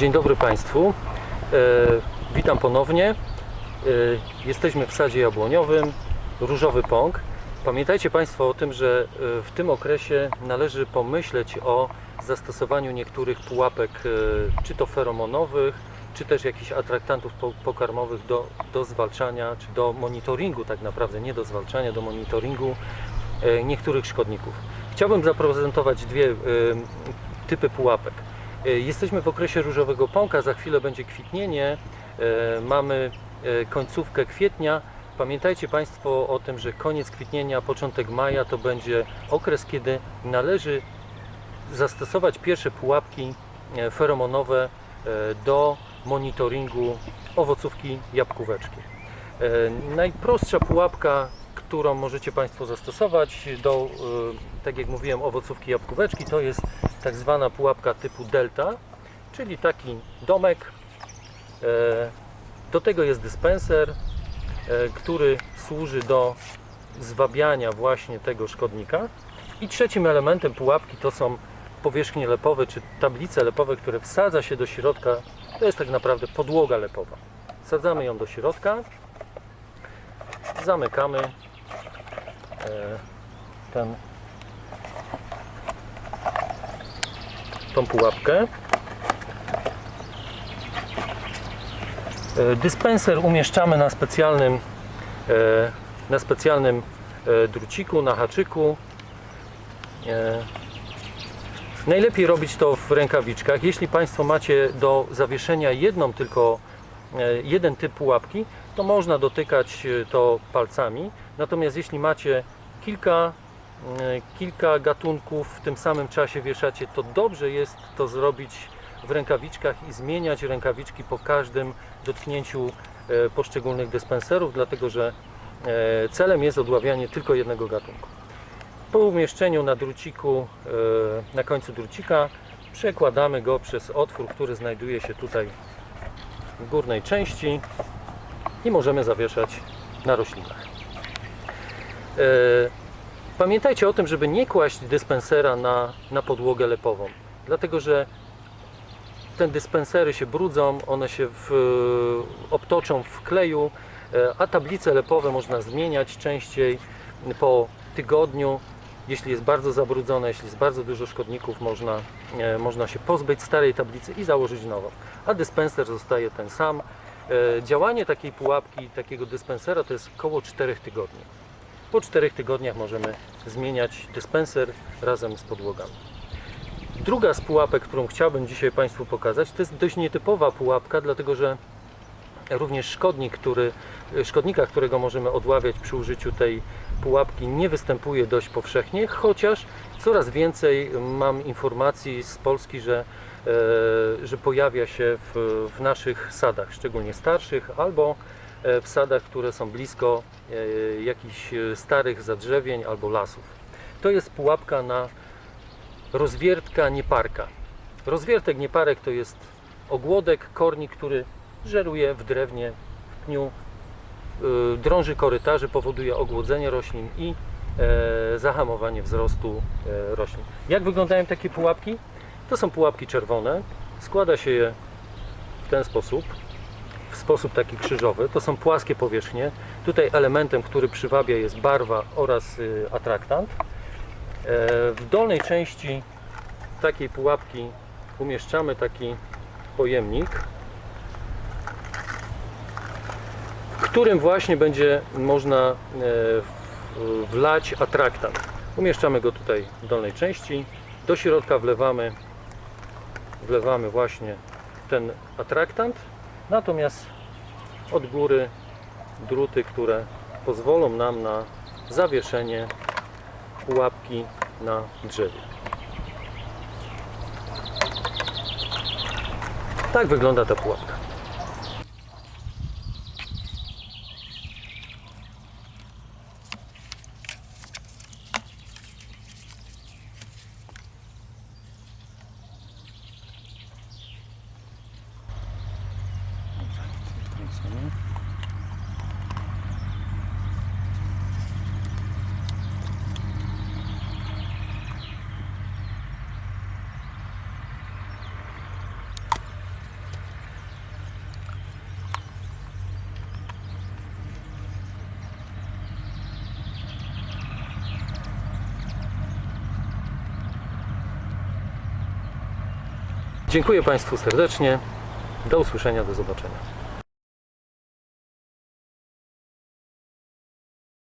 Dzień dobry Państwu. E, witam ponownie. E, jesteśmy w sadzie jabłoniowym, różowy pąk. Pamiętajcie Państwo o tym, że e, w tym okresie należy pomyśleć o zastosowaniu niektórych pułapek, e, czy to feromonowych, czy też jakichś atraktantów po- pokarmowych do, do zwalczania, czy do monitoringu tak naprawdę, nie do zwalczania, do monitoringu e, niektórych szkodników. Chciałbym zaprezentować dwie e, typy pułapek. E, Jesteśmy w okresie różowego pąka, za chwilę będzie kwitnienie, e, mamy e, końcówkę kwietnia. Pamiętajcie Państwo o tym, że koniec kwitnienia, początek maja to będzie okres, kiedy należy zastosować pierwsze pułapki feromonowe do monitoringu owocówki jabłkóweczki. Najprostsza pułapka, którą możecie Państwo zastosować do, tak jak mówiłem, owocówki jabłkóweczki, to jest tak zwana pułapka typu delta, czyli taki domek. E, Do tego jest dyspenser, e, który służy do zwabiania właśnie tego szkodnika. I trzecim elementem pułapki to są powierzchnie lepowe czy tablice lepowe, które wsadza się do środka. To jest tak naprawdę podłoga lepowa. Wsadzamy ją do środka, zamykamy e, ten, tą pułapkę. E, Dyspenser umieszczamy na specjalnym, e, na specjalnym e, druciku, na haczyku. Najlepiej robić to w rękawiczkach. Jeśli Państwo macie do zawieszenia jedną tylko, jeden typ pułapki, to można dotykać to palcami. Natomiast jeśli macie kilka, kilka gatunków w tym samym czasie wieszacie, to dobrze jest to zrobić w rękawiczkach i zmieniać rękawiczki po każdym dotknięciu e, poszczególnych dyspenserów, dlatego że e, celem jest odławianie tylko jednego gatunku. Po umieszczeniu na druciku, e, na końcu drucika, przekładamy go przez otwór, który znajduje się tutaj w górnej części i możemy zawieszać na roślinach. Pamiętajcie o tym, żeby nie kłaść dyspensera na, na podłogę lepową, dlatego że te dyspensery się brudzą, one się w, obtoczą w kleju, e, a tablice lepowe można zmieniać częściej po tygodniu. Jeśli jest bardzo zabrudzone, jeśli jest bardzo dużo szkodników, można, e, można się pozbyć starej tablicy i założyć nową. A dyspenser zostaje ten sam. E, Działanie takiej pułapki, takiego dyspensera to jest około 4 tygodni. Po 4 tygodniach możemy zmieniać dyspenser razem z podłogami. Druga z pułapek, którą chciałbym dzisiaj Państwu pokazać, to jest dość nietypowa pułapka, dlatego że również szkodnik, który, szkodnika, którego możemy odławiać przy użyciu tej pułapki, nie występuje dość powszechnie, chociaż coraz więcej mam informacji z Polski, że, e, że pojawia się w, w naszych sadach, szczególnie starszych, albo w sadach, które są blisko e, jakichś e, starych zadrzewień albo lasów. To jest pułapka na rozwiertka nieparka. Rozwiertek nieparek to jest ogłodek, kornik, który żeruje w drewnie, w pniu, drąży korytarzy, powoduje ogłodzenie roślin i e, zahamowanie wzrostu e, roślin. Jak wyglądają takie pułapki? To są pułapki czerwone. Składa się je w ten sposób, w sposób taki krzyżowy. To są płaskie powierzchnie. Tutaj elementem, który przywabia jest barwa oraz y, atraktant. E, W dolnej części takiej pułapki umieszczamy taki pojemnik, w którym właśnie będzie można e, wlać atraktant. Umieszczamy go tutaj w dolnej części. Do środka wlewamy, wlewamy właśnie ten atraktant, natomiast od góry druty, które pozwolą nam na zawieszenie pułapki na drzewie. Tak wygląda ta pułapka. Dziękuję Państwu serdecznie. Do usłyszenia, do zobaczenia.